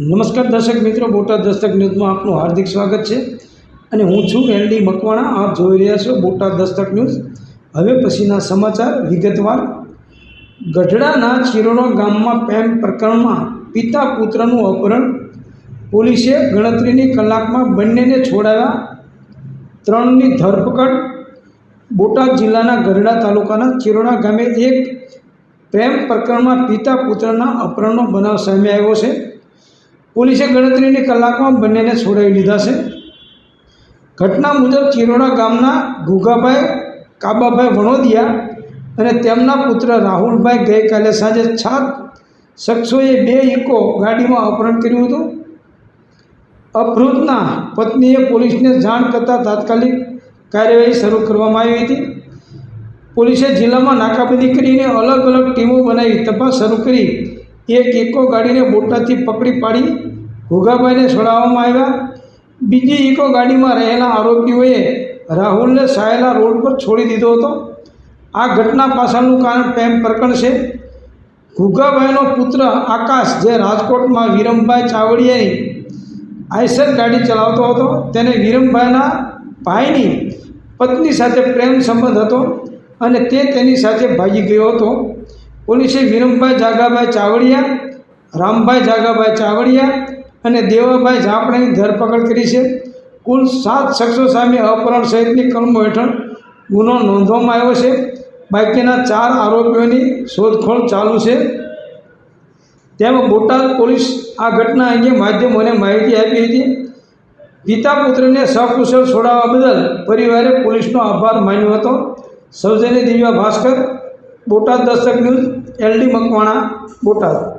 નમસ્કાર દર્શક મિત્રો, બોટાદ દસ્તક ન્યૂઝમાં આપનું હાર્દિક સ્વાગત છે. અને હું છું એલડી મકવાણા, આપ જોઈ રહ્યા છો બોટાદ દસ્તક ન્યૂઝ. હવે પછીના સમાચાર વિગતવાર. ગઢડાના ચિરોડો ગામમાં પ્રેમ પ્રકરણમાં પિતા પુત્રનું અપહરણ. પોલીસે ગણતરીની કલાકમાં બંનેને છોડાવ્યા. ત્રણની ધરપકડ. બોટાદ જિલ્લાના ગઢડા તાલુકાના ચિરોડા ગામે એક પ્રેમ પ્રકરણમાં પિતા પુત્રના અપહરણનો બનાવ સામે આવ્યો છે. પોલીસે ગણતરીની કલાકમાં બંનેને છોડાવી લીધા છે. ઘટના મુજબ ચિરોડા ગામના ઘુગાભાઈ કાબાભાઈ વણોદિયા અને તેમના પુત્ર રાહુલભાઈ ગઈકાલે સાંજે સાત શખ્સોએ બે ઇકો ગાડીમાં અપહરણ કર્યું હતું. અપહૃતના પત્નીએ પોલીસને જાણ કરતાં તાત્કાલિક કાર્યવાહી શરૂ કરવામાં આવી હતી. પોલીસે જિલ્લામાં નાકાબંધી કરીને અલગ અલગ ટીમો બનાવી તપાસ શરૂ કરી. એક ઇકો ગાડીને બોટાથી પકડી પાડી. ઘુઘાભાઈને છોડાવવામાં આવ્યા. બીજી ઇકો ગાડીમાં રહેલા આરોપીઓએ રાહુલને સાયેલા રોડ પર છોડી દીધો હતો. આ ઘટના પાછળનું કારણ પ્રેમ પ્રકરણ છે. ઘુગાભાઈનો પુત્ર આકાશ, જે રાજકોટમાં વિરમભાઈ ચાવડિયાની આઈસર ગાડી ચલાવતો હતો, તેને વિરમભાઈના ભાઈની પત્ની સાથે પ્રેમ સંબંધ હતો અને તે તેની સાથે ભાગી ગયો હતો. પોલીસે વિરમભાઈ જાગાભાઈ ચાવડિયા, રામભાઈ જાગાભાઈ ચાવડિયા અને દેવાભાઈ ઝાપડાની ધરપકડ કરી છે. કુલ સાત શખ્સો સામે અપહરણ સહિતની કલમો હેઠળ ગુનો નોંધવામાં આવ્યો છે. બાકીના ચાર આરોપીઓની શોધખોળ ચાલુ છે. તેમાં બોટાદ પોલીસ આ ઘટના અંગે માધ્યમોને માહિતી આપી હતી. પિતા પુત્રને સકુશળ છોડાવવા બદલ પરિવારે પોલીસનો આભાર માન્યો હતો. સૌજન્ય દિવ્યા ભાસ્કર, બોટાદ દસ્તક ન્યૂઝ, એલડી મકવાણા, બોટાદ.